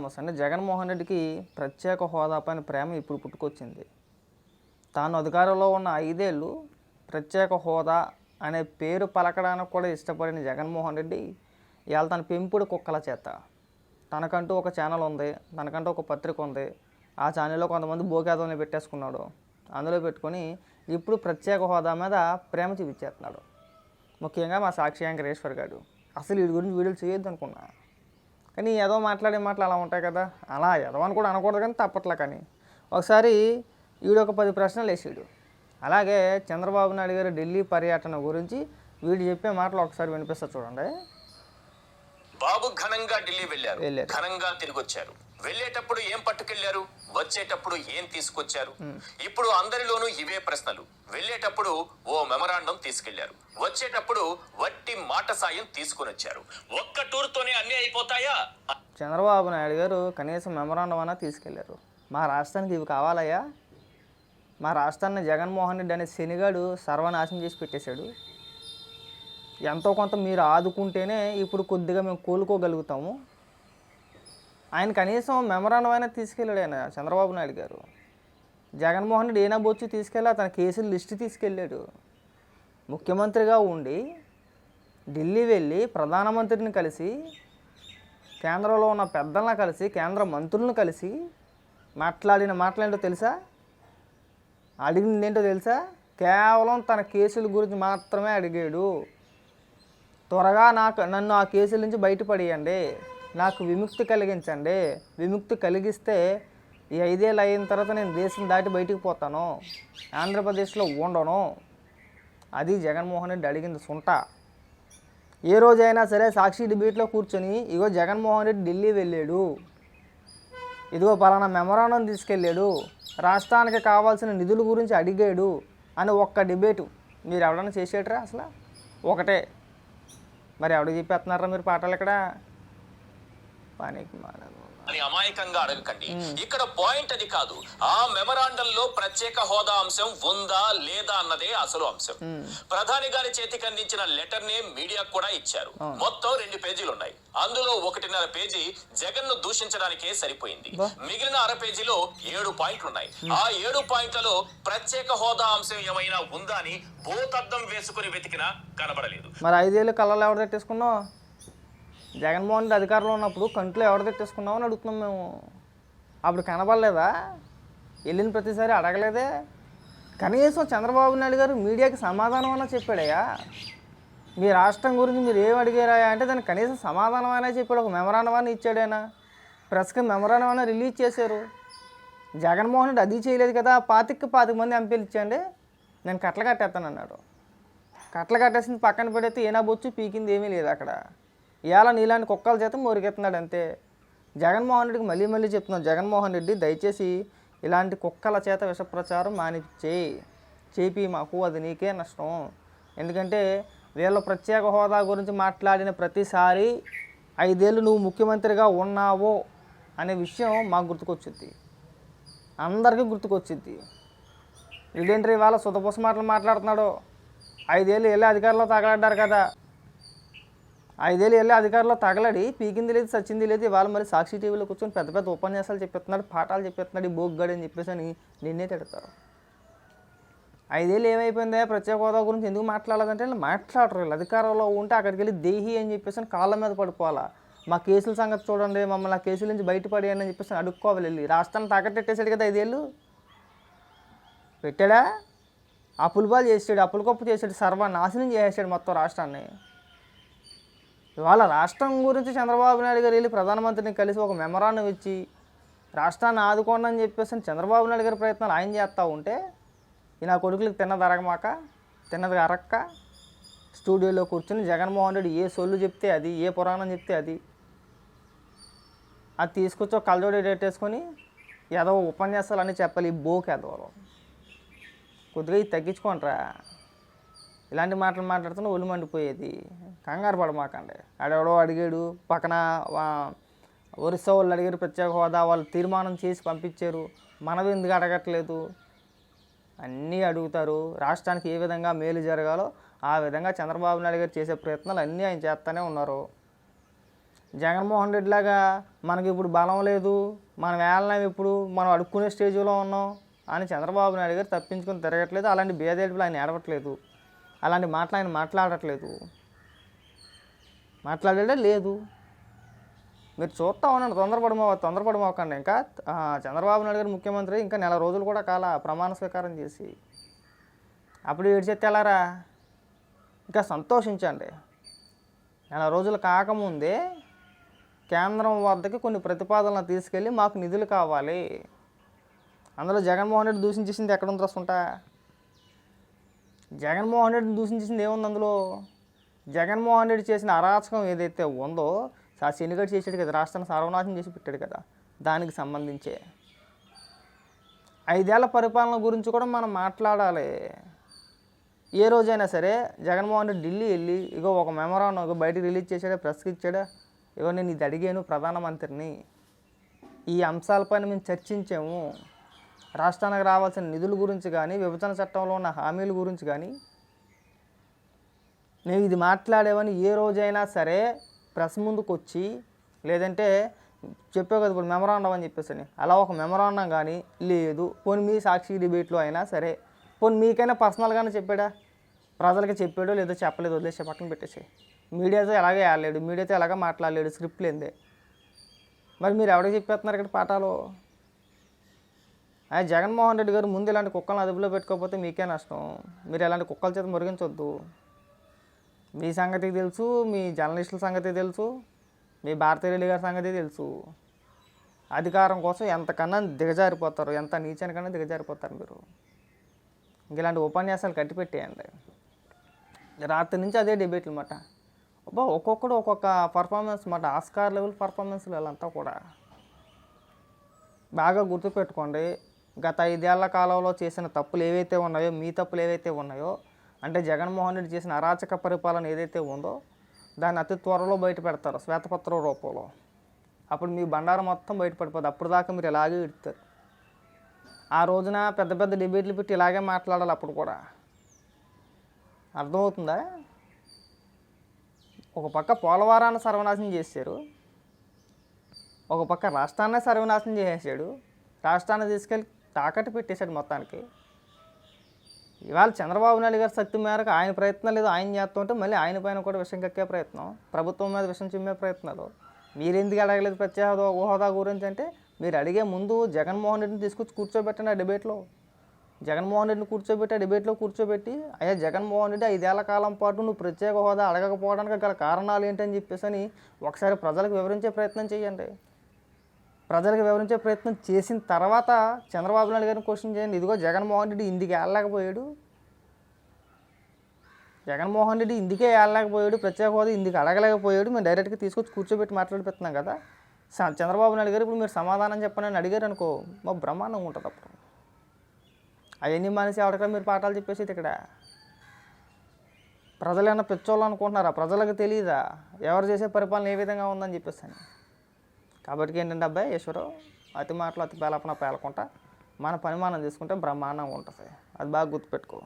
Thomas అంటే జగన్మోహన్ రెడ్డికి ప్రత్యేక హోదా పైన ప్రేమ ఇప్పుడు పుట్టుకొచ్చింది. తాను అధికారంలో ఉన్న ఐదేళ్ళు ప్రత్యేక హోదా అనే పేరు పలకడానికి కూడా ఇష్టపడిన జగన్మోహన్ రెడ్డి ఇవాళ తన పెంపుడు కుక్కల చేత. తనకంటూ ఒక ఛానల్ ఉంది తనకంటూ ఒక పత్రిక ఉంది. ఆ ఛానల్లో కొంతమంది బోకేదోని పెట్టేసుకున్నాడు. అందులో పెట్టుకొని ఇప్పుడు ప్రత్యేక హోదా మీద ప్రేమ చూపించేస్తున్నాడు. ముఖ్యంగా మా సాక్షి వెంకటేశ్వర్ గారు. అసలు వీడి గురించి వీడియోలు చేయొద్దు అనుకున్నా. కానీ ఏదో మాట్లాడే మాటలు అలా ఉంటాయి కదా. అలా ఏదో అని కూడా అనకూడదు కానీ తప్పట్లా కానీ. ఒకసారి వీడు ఒక పది ప్రశ్నలు వేసాడు. అలాగే చంద్రబాబు నాయుడు గారు ఢిల్లీ పర్యటన గురించి వీడు చెప్పే మాటలు ఒకసారి వినిపిస్తా చూడండి. బాబు ఘనంగా ఢిల్లీ వెళ్ళారు. ఘనంగా తిరిగి వచ్చారు వెళ్ళేటప్పుడు ఏం పట్టుకెళ్ళారు వచ్చేటప్పుడు ఏం తీసుకొచ్చారు? ఇప్పుడు అందరిలోనూ ఇవే ప్రశ్నలు. వెళ్ళేటప్పుడు ఓ మెమరాండం తీసుకెళ్ళారు వచ్చేటప్పుడు వట్టి మాట సాయం తీసుకుని వచ్చారు ఒక్క టూర్ తోనే అన్ని అయిపోతాయా? చంద్రబాబు నాయుడు గారు కనీసం మెమరాండం అన్నా తీసుకెళ్ళారు మా రాష్ట్రానికి ఇవి కావాలయ్యా. మా రాష్ట్రాన్ని జగన్మోహన్ రెడ్డి అనే శనిగాడు సర్వనాశనం చేసి పెట్టేశాడు. ఎంతో కొంత మీరు ఆదుకుంటేనే ఇప్పుడు కొద్దిగా మేము కోలుకోగలుగుతాము. ఆయన కనీసం మెమరాండం అయినా తీసుకెళ్ళాడు ఆయన చంద్రబాబు నాయుడు గారు. జగన్మోహన్ రెడ్డి ఏనా బొచ్చి తీసుకెళ్ళి తన కేసుల లిస్ట్ తీసుకెళ్ళాడు. ముఖ్యమంత్రిగా ఉండి ఢిల్లీ వెళ్ళి ప్రధానమంత్రిని కలిసి కేంద్రంలో ఉన్న పెద్దలను కలిసి కేంద్ర మంత్రులను కలిసి మాట్లాడిన మాటలేంటో తెలుసా? అడిగింది ఏంటో తెలుసా? కేవలం తన కేసుల గురించి మాత్రమే అడిగాడు. త్వరగా నాకు నన్ను ఆ కేసుల నుంచి బయటపడేయండి. నాకు విముక్తి కలిగించండి. విముక్తి కలిగిస్తే ఈ ఐదేళ్ళు అయిన తర్వాత నేను దేశం దాటి బయటికి పోతాను. ఆంధ్రప్రదేశ్లో ఉండను. అది జగన్మోహన్ రెడ్డి అడిగింది సుంట. ఏ రోజైనా సరే సాక్షి డిబేట్లో కూర్చొని ఇగో జగన్మోహన్ రెడ్డి ఢిల్లీ వెళ్ళాడు. ఇదిగో పలానా మెమరాండం తీసుకెళ్ళాడు. రాష్ట్రానికి కావాల్సిన నిధుల గురించి అడిగాడు అని ఒక్క డిబేటు. మీరు ఎవడన్నా చేసేటరా అసలు? ఒకటే. మరి ఎవడ చెప్పేస్తున్నారా మీరు పాటలు ఇక్కడ? పనికి అని అమాయకంగా అడగకండి. ఇక్కడ పాయింట్ అది కాదు. ఆ మెమరాండం లో ప్రత్యేక హోదా అంశం ఉందా లేదా అన్నదే అసలు అంశం. ప్రధాని గారి చేతికి అందించిన లెటర్ నే మీడియా కూడా ఇచ్చారు. మొత్తం రెండు పేజీలు ఉన్నాయి. అందులో ఒకటిన్నర పేజీ జగన్ను దూషించడానికే సరిపోయింది. మిగిలిన అర పేజీలో ఏడు పాయింట్లు ఉన్నాయి ఆ ఏడు పాయింట్లలో ప్రత్యేక హోదా అంశం ఏమైనా ఉందా అని భూతద్దం వేసుకుని వెతికినా కనబడలేదు. మరి ఐదేళ్ళు కళ్ళలో ఎవరు తెట్టేసుకున్నావు? జగన్మోహన్ రెడ్డి అధికారంలో ఉన్నప్పుడు కంట్లో ఎవరు తెట్టేసుకున్నావు అని అడుగుతున్నాం మేము. అప్పుడు కనబడలేదా వెళ్ళిన ప్రతిసారి అడగలేదే? కనీసం చంద్రబాబు నాయుడు గారు మీడియాకి సమాధానం అన్నా చెప్పాడయ్యా. మీ రాష్ట్రం గురించి మీరు ఏం అడిగారా అంటే దానికి కనీసం సమాధానం అయినా చెప్పాడు. ఒక మెమరాండం అని ఇచ్చాడైనా ప్రెస్కి మెమరాండం అయినా రిలీజ్ చేశారు. జగన్మోహన్ రెడ్డి అది చేయలేదు కదా పాతికి పాతిక మంది ఎంపీలు ఇచ్చండి. నేను కట్టలు కట్టేస్తాను అన్నాడు కట్టలు కట్టేసింది పక్కన పెడితే ఏనా బొచ్చు పీకింది ఏమీ లేదు అక్కడ. ఇవాళ నీలాంటి కుక్కల చేత మొరిగెత్తున్నాడు అంతే. జగన్మోహన్ రెడ్డికి మళ్ళీ మళ్ళీ చెప్తున్నాను జగన్మోహన్ రెడ్డి దయచేసి ఇలాంటి కుక్కల చేత విషప్రచారం మానిపించేయి మానిచ్చేయి చేపి మాకు అది నీకే నష్టం. ఎందుకంటే వీళ్ళ ప్రత్యేక హోదా గురించి మాట్లాడిన ప్రతిసారి ఐదేళ్ళు నువ్వు ముఖ్యమంత్రిగా ఉన్నావో అనే విషయం మాకు గుర్తుకొచ్చింది. అందరికీ గుర్తుకొచ్చింది. వీడేంటి ఇవాళ సుధపుస మాటలు మాట్లాడుతున్నాడు? ఐదేళ్ళు వెళ్ళి అధికారంలో తగలడ్డారు కదా. ఐదేళ్ళు వెళ్ళి అధికారంలో తగలడి పీకింది లేదు సచ్చింది లేదు ఇవాళ మరి సాక్షి టీవీలో కూర్చొని పెద్ద పెద్ద ఉపన్యాసాలు చెప్పేస్తున్నాడు పాఠాలు చెప్పేస్తున్నాడు ఈ బోగ్గాడు అని చెప్పేసి అని నిన్నే తిడతారు. ఐదేళ్ళు ఏమైపోయిందా? ప్రత్యేక హోదా గురించి ఎందుకు మాట్లాడాలంటే వీళ్ళు మాట్లాడరు వీళ్ళు అధికారంలో ఉంటే అక్కడికి వెళ్ళి దేహి అని చెప్పేసి కాళ్ళ మీద పడిపోవాలా మా కేసుల సంగతి చూడండి మమ్మల్ని ఆ కేసుల నుంచి బయటపడేయండి అని చెప్పేసి అడుక్కోవాలి వెళ్ళి. రాష్ట్రాన్ని తాకట్టెట్టేశాడు కదా ఐదేళ్ళు. పెట్టాడా? అప్పులపాలు చేసాడు అప్పులకొప్పు చేసాడు సర్వనాశనం చేసేసాడు మొత్తం రాష్ట్రాన్ని. ఇవాళ రాష్ట్రం గురించి చంద్రబాబు నాయుడు గారు వెళ్ళి ప్రధానమంత్రిని కలిసి ఒక మెమరాండం ఇచ్చి రాష్ట్రాన్ని ఆదుకోండి అని చెప్పేసి చంద్రబాబు నాయుడు గారి ప్రయత్నాలు ఆయన చేస్తూ ఉంటే ఈ నా కొడుకులకు తిన్నది అరగమాక తిన్నది అరక్క స్టూడియోలో కూర్చుని జగన్మోహన్ రెడ్డి ఏ సొల్లు చెప్తే అది ఏ పురాణం చెప్తే అది అది తీసుకొచ్చి ఒక కలజోడి పెట్టేసుకొని ఏదో ఉపన్యాసాలు అన్నీ చెప్పాలి ఈ బోక్ ఎదవరు కొద్దిగా ఇది తగ్గించుకోండిరా. ఇలాంటి మాటలు మాట్లాడుతున్న ఒళ్ళు మండిపోయేది. కంగారు పడమాకండి. ఆడెవడో అడిగాడు. పక్కన ఒరిస్సా వాళ్ళు అడిగారు ప్రత్యేక హోదా. వాళ్ళు తీర్మానం చేసి పంపించారు. మనవి ఎందుకు అడగట్లేదు? అన్నీ అడుగుతారు. రాష్ట్రానికి ఏ విధంగా మేలు జరగాలో ఆ విధంగా చంద్రబాబు నాయుడు గారు చేసే ప్రయత్నాలు అన్నీ ఆయన చేస్తూనే ఉన్నారు. జగన్మోహన్ రెడ్డి లాగా మనకి ఇప్పుడు బలం లేదు. మనం వేళనాం ఇప్పుడు మనం అడుక్కునే స్టేజ్లో ఉన్నాం అని చంద్రబాబు నాయుడు గారు తప్పించుకొని తిరగట్లేదు. అలాంటి బేదేడుపులు ఆయన ఏడవట్లేదు. అలాంటి మాటలు ఆయన మాట్లాడట్లేదు. మాట్లాడేదే లేదు. మీరు చూస్తా ఉన్నాను తొందరపడమో తొందరపడమోకండి ఇంకా చంద్రబాబు నాయుడు గారు ముఖ్యమంత్రి ఇంకా నెల రోజులు కూడా కాల ప్రమాణ స్వీకారం చేసి. అప్పుడు ఏడ్చేస్తే ఎలారా? ఇంకా సంతోషించండి. నెల రోజులు కాకముందే కేంద్రం వద్దకి కొన్ని ప్రతిపాదనలు తీసుకెళ్ళి మాకు నిధులు కావాలి. అందులో జగన్మోహన్ రెడ్డి దూషించేసింది ఎక్కడ ఉంది రస్తుంటా జగన్మోహన్ రెడ్డిని దూషించేసింది ఏముంది అందులో? జగన్మోహన్ రెడ్డి చేసిన అరాచకం ఏదైతే ఉందో ఆ శనిగడి చేసాడు కదా రాష్ట్రాన్ని సర్వనాశనం చేసి పెట్టాడు కదా దానికి సంబంధించే. ఐదేళ్ళ పరిపాలన గురించి కూడా మనం మాట్లాడాలి. ఏ రోజైనా సరే జగన్మోహన్ రెడ్డి ఢిల్లీ వెళ్ళి ఇగో ఒక మెమరాన్ ఇగో బయటకు రిలీజ్ చేశాడా ప్రెస్కి ఇచ్చాడా ఇగో నేను ఇది అడిగాను ప్రధానమంత్రిని. ఈ అంశాలపైన మేము చర్చించాము. రాష్ట్రానికి రావాల్సిన నిధుల గురించి కానీ విభజన చట్టంలో ఉన్న హామీల గురించి కానీ నేను ఇది మాట్లాడేవని ఏ రోజైనా సరే ప్రెస్ ముందుకు వచ్చి లేదంటే చెప్పే కదా ఇప్పుడు మెమరాండం అని చెప్పేసి అని. అలా ఒక మెమరాండం కానీ లేదు. పోనీ మీ సాక్షి డిబేట్లో అయినా సరే పోనీ మీకైనా పర్సనల్గానే చెప్పాడా? ప్రజలకి చెప్పాడో లేదో చెప్పలేదు వదిలేసే పక్కన పెట్టేసి మీడియాతో ఎలాగే వేయలేడు మీడియాతో ఎలాగ మాట్లాడలేడు? స్క్రిప్ట్ లేదే మరి మీరు ఎవరికి చెప్పేస్తున్నారు ఇక్కడ పాఠాలు? ఆయన జగన్మోహన్ రెడ్డి గారు ముందు ఇలాంటి కుక్కలను అదుపులో పెట్టుకోకపోతే మీకే నష్టం. మీరు ఇలాంటి కుక్కల చేత మురిగించొద్దు. మీ సంగతి తెలుసు మీ జర్నలిస్టుల సంగతి తెలుసు మీ భారతీయ గారి సంగతి తెలుసు. అధికారం కోసం ఎంతకన్నా దిగజారిపోతారు ఎంత నీచానికన్నా దిగజారిపోతారు మీరు. ఇంక ఇలాంటి ఉపన్యాసాలు కట్టిపెట్టేయండి. రాత్రి నుంచి అదే డిబేట్లు అన్నమాట అబ్బా ఒక్కొక్కడు ఒక్కొక్క పర్ఫార్మెన్స్ మాట. ఆస్కార్ లెవెల్ పర్ఫార్మెన్స్లు వీళ్ళంతా కూడా. బాగా గుర్తుపెట్టుకోండి. గత ఐదేళ్ళ కాలంలో చేసిన తప్పులు ఏవైతే ఉన్నాయో మీ తప్పులు ఏవైతే ఉన్నాయో అంటే జగన్మోహన్ రెడ్డి చేసిన అరాచక పరిపాలన ఏదైతే ఉందో దాన్ని అతి త్వరలో బయట పెడతారు శ్వేతపత్రం రూపంలో. అప్పుడు మీ బండారం మొత్తం బయటపడిపోద్ది. అప్పుడు దాకా మీరు ఇలాగే ఇడతారు? ఆ రోజున పెద్ద పెద్ద డిబేట్లు పెట్టి ఇలాగే మాట్లాడాలి అప్పుడు కూడా. అర్థమవుతుందా? ఒక పక్క పోలవరాన్ని సర్వనాశనం చేశారు. ఒక పక్క రాష్ట్రాన్నే సర్వనాశనం చేసేసాడు. రాష్ట్రాన్ని తీసుకెళ్ళి తాకట్టు పెట్టేశాడు మొత్తానికి. ఇవాళ చంద్రబాబు నాయుడు గారి శక్తి మేరకు ఆయన ప్రయత్నం లేదు ఆయన చేస్తుంటే మళ్ళీ ఆయన పైన కూడా విషయం కక్కే ప్రయత్నం. ప్రభుత్వం మీద విషయం చిమ్మే ప్రయత్నాలు. మీరు ఎందుకు అడగలేదు ప్రత్యేక హోదా- హోదా గురించి అంటే మీరు అడిగే ముందు జగన్మోహన్ రెడ్డిని తీసుకొచ్చి కూర్చోబెట్టండి ఆ డిబేట్లో. జగన్మోహన్ రెడ్డిని కూర్చోబెట్టి ఆ డిబేట్లో కూర్చోబెట్టి అయ్యా జగన్మోహన్ రెడ్డి ఐదేళ్ళ కాలం పాటు నువ్వు ప్రత్యేక హోదా అడగకపోవడానికి గల కారణాలు ఏంటని చెప్పేసి అని ఒకసారి ప్రజలకు వివరించే ప్రయత్నం చేయండి. ప్రజలకు వివరించే ప్రయత్నం చేసిన తర్వాత చంద్రబాబు నాయుడు గారిని క్వశ్చన్ చేయండి. ఇదిగో జగన్మోహన్ రెడ్డి ఇందుకు వెళ్ళలేకపోయాడు జగన్మోహన్ రెడ్డి ఇందుకే వెళ్ళలేకపోయాడు ప్రత్యేక హోదా ఇందుకు అడగలేకపోయాడు. మేము డైరెక్ట్గా తీసుకొచ్చి కూర్చోబెట్టి మాట్లాడిపోతున్నాం కదా. స- చంద్రబాబు నాయుడు గారు ఇప్పుడు మీరు సమాధానం చెప్పండి అని అడిగారు అనుకో మా బ్రహ్మాండంగా ఉంటుంది అప్పుడు. అవన్నీ మనిషి ఆవిడక మీరు పాఠాలు చెప్పేసి ఇక్కడ ప్రజలు ఏమైనా పిచ్చోళ్ళు అనుకుంటున్నారా? ప్రజలకు తెలియదా ఎవరు చేసే పరిపాలన ఏ విధంగా ఉందని చెప్పేసి కాబట్టి ఏంటంటే అబ్బాయి ఈశ్వరావు అతి మాటలు అతి పేలపన పేలకుండా మన పని మనం తీసుకుంటే బ్రహ్మాండంగా ఉంటుంది. అది బాగా గుర్తుపెట్టుకో.